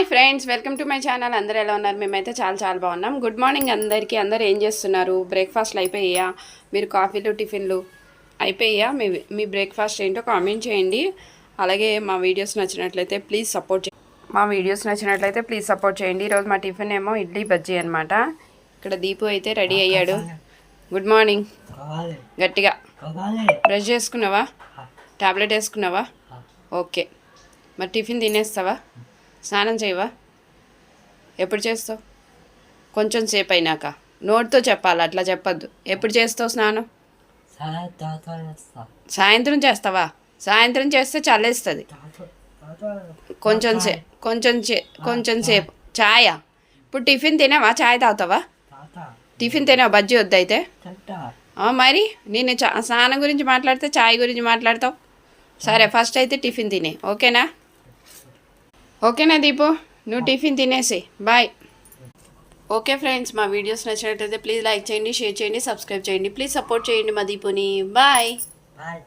Hi friends welcome to my channel. అందరూ ఎలా ఉన్నారు? మేమైతే చాలా చాలా బాగున్నాం. గుడ్ మార్నింగ్ అందరికీ. అందరూ ఏం చేస్తున్నారు? బ్రేక్ఫాస్ట్లు అయిపోయాయా? మీరు కాఫీలు టిఫిన్లు అయిపోయాయా? మీ మీ బ్రేక్ఫాస్ట్ ఏంటో కామెంట్ చేయండి. అలాగే మా వీడియోస్ నచ్చినట్లయితే ప్లీజ్ సపోర్ట్ మా వీడియోస్ నచ్చినట్లయితే ప్లీజ్ సపోర్ట్ చేయండి. ఈరోజు మా టిఫిన్ ఏమో ఇడ్లీ బజ్జీ అనమాట ఇక్కడ దీపు అయితే రెడీ అయ్యాడు. Good morning. గట్టిగా. బ్రష్ చేసుకున్నావా? టాబ్లెట్ వేసుకున్నావా? ఓకే. మరి టిఫిన్ తినేస్తావా? స్నానం చేయవా? ఎప్పుడు చేస్తావు? కొంచెం సేపు అయినాక నోటితో చెప్పాలి అట్లా చెప్పొద్దు. ఎప్పుడు చేస్తావు స్నానం? సాయంత్రం చేస్తావా? సాయంత్రం చేస్తే చల్లేస్తుంది. కొంచెం సే కొంచెం సే కొంచెం సేపు. ఛాయ? ఇప్పుడు టిఫిన్ తినావా? ఛాయ్ తాగుతావా? టిఫిన్ తినావా? బజ్జీ వద్దయితే చెట్ట ఆ, మరి నేను స్నానం గురించి మాట్లాడితే ఛాయ్ గురించి మాట్లాడతావు. సరే ఫస్ట్ అయితే టిఫిన్ తినే. ఓకేనా? ఓకేనా దీపు? నువ్వు టిఫిన్ తినేసి. బాయ్. ఓకే ఫ్రెండ్స్ మా వీడియోస్ నచ్చినట్లయితే ప్లీజ్ లైక్ చేయండి షేర్ చేయండి సబ్స్క్రైబ్ చేయండి. ప్లీజ్ సపోర్ట్ చేయండి మా దీపుని. బాయ్. బాయ్.